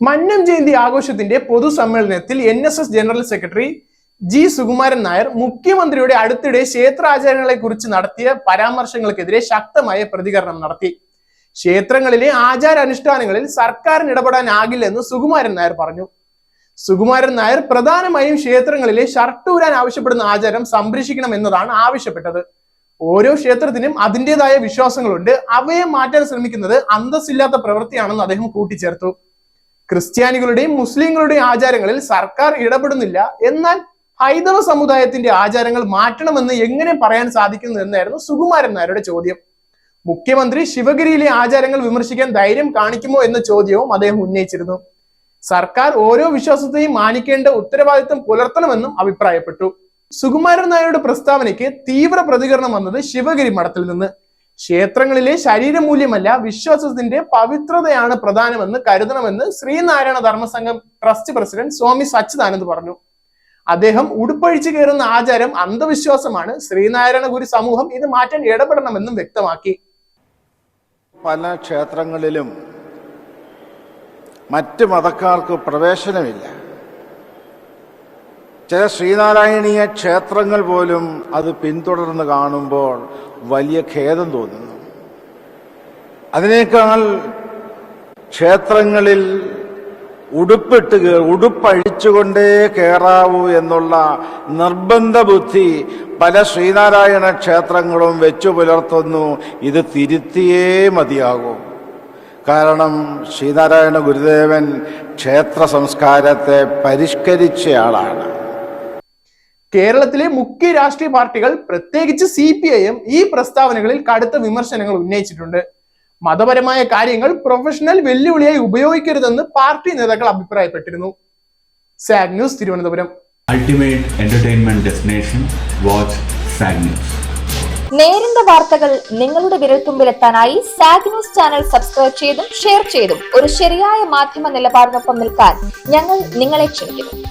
മന്നം ജയന്തി ആഘോഷത്തിന്റെ പൊതുസമ്മേളനത്തിൽ N S S general secretary G Sukumaran Nair മുഖ്യമന്ത്രിയുടെ അടുത്തിടെ ക്ഷേത്രാചാരങ്ങളെ കുറിച്ച് നടത്തിയ പരാമർശങ്ങൾക്കെതിരെ ശക്തമായ പ്രതികരണം നടത്തി. ക്ഷേത്രങ്ങളിലെ ആചാരാനുഷ്ഠാനങ്ങളിൽ സർക്കാരിന് ഇടപെടാനാകില്ലെന്ന് സുകുമാരൻ നായർ പറഞ്ഞു. സുകുമാരൻ നായർ പ്രധാനമായും ക്ഷേത്രങ്ങളിലെ ഷർട്ട് ഊരാൻ ആവശ്യപ്പെടുന്ന ആചാരം സംരക്ഷിക്കണം എന്നതാണ് ആവശ്യപ്പെട്ടത്. ഓരോ ക്ഷേത്രത്തിനും അതിന്റെതായ വിശ്വാസങ്ങളുണ്ട്. അവയെ മാറ്റാൻ ശ്രമിക്കുന്നത് അന്തസ്സില്ലാത്ത പ്രവൃത്തിയാണെന്ന് അദ്ദേഹം കൂട്ടിച്ചേർത്തു. ക്രിസ്ത്യാനികളുടെയും മുസ്ലിങ്ങളുടെയും ആചാരങ്ങളിൽ സർക്കാർ ഇടപെടുന്നില്ല. എന്നാൽ ഹൈന്ദവ സമുദായത്തിന്റെ ആചാരങ്ങൾ മാറ്റണമെന്ന് എങ്ങനെ പറയാൻ സാധിക്കുന്നു എന്നായിരുന്നു സുകുമാരൻ നായരുടെ ചോദ്യം. മുഖ്യമന്ത്രി ശിവഗിരിയിലെ ആചാരങ്ങൾ വിമർശിക്കാൻ ധൈര്യം കാണിക്കുമോ എന്ന ചോദ്യവും അദ്ദേഹം ഉന്നയിച്ചിരുന്നു. സർക്കാർ ഓരോ വിശ്വാസത്തെയും മാനിക്കേണ്ട ഉത്തരവാദിത്തം പുലർത്തണമെന്നും അഭിപ്രായപ്പെട്ടു. സുകുമാരൻ നായരുടെ പ്രസ്താവനയ്ക്ക് തീവ്ര പ്രതികരണം വന്നത് ശിവഗിരി മഠത്തിൽ നിന്ന്. ക്ഷേത്രങ്ങളിലെ ശരീരമൂല്യമല്ല വിശ്വാസത്തിന്റെ പവിത്രതയാണ് പ്രധാനമെന്ന് കരുതണമെന്ന് ശ്രീനാരായണ ധർമ്മസംഘം ട്രസ്റ്റ് പ്രസിഡന്റ് സ്വാമി സച്ചിദാനന്ദ് പറഞ്ഞു. അദ്ദേഹം ഉടുപ്പഴിച്ചു കയറുന്ന ആചാരം അന്ധവിശ്വാസമാണ്. ശ്രീനാരായണ ഗുരു സമൂഹം ഇത് മാറ്റാൻ ഇടപെടണമെന്നും വ്യക്തമാക്കി. പല ക്ഷേത്രങ്ങളിലും മറ്റ് മതക്കാർക്ക് പ്രവേശനമില്ല. ചില ശ്രീനാരായണീയ ക്ഷേത്രങ്ങൾ പോലും അത് പിന്തുടർന്ന് കാണുമ്പോൾ വലിയ ഖേദം തോന്നുന്നു. അതിനേക്കാൾ ക്ഷേത്രങ്ങളിൽ ഉടുപ്പിട്ട് ഉടുപ്പഴിച്ചുകൊണ്ടേ കയറാവൂ എന്നുള്ള നിർബന്ധ ബുദ്ധി പല ശ്രീനാരായണ ക്ഷേത്രങ്ങളും വെച്ചു പുലർത്തുന്നു. ഇത് തിരുത്തിയേ മതിയാകൂ. കാരണം ശ്രീനാരായണ ഗുരുദേവൻ ക്ഷേത്ര സംസ്കാരത്തെ പരിഷ്കരിച്ചയാളാണ്. കേരളത്തിലെ മുഖ്യ രാഷ്ട്രീയ പാർട്ടികൾ പ്രത്യേകിച്ച് സി പി ഐ എം ഈ പ്രസ്താവനകളിൽ കടുത്ത വിമർശനങ്ങൾ ഉന്നയിച്ചിട്ടുണ്ട്. മതപരമായ കാര്യങ്ങൾ പ്രൊഫഷണൽ വെല്ലുവിളിയായി ഉപയോഗിക്കരുതെന്ന് പാർട്ടി നേതാക്കൾ അഭിപ്രായപ്പെട്ടിരുന്നു. Saag news Thiruvananthapuram. Ultimate entertainment destination watch Saag news നേരിന്റെ വാർത്തകൾ നിങ്ങളുടെ വിരൽത്തുമ്പിലെത്താനായി സാഗ് ന്യൂസ് ചാനൽ സബ്സ്ക്രൈബ് ചെയ്തും ഷെയർ ചെയ്തും ഒരു ശരിയായ മാധ്യമ നിലപാടിനൊപ്പം നിൽക്കാൻ ഞങ്ങൾ നിങ്ങളെ ക്ഷണിക്കുന്നു.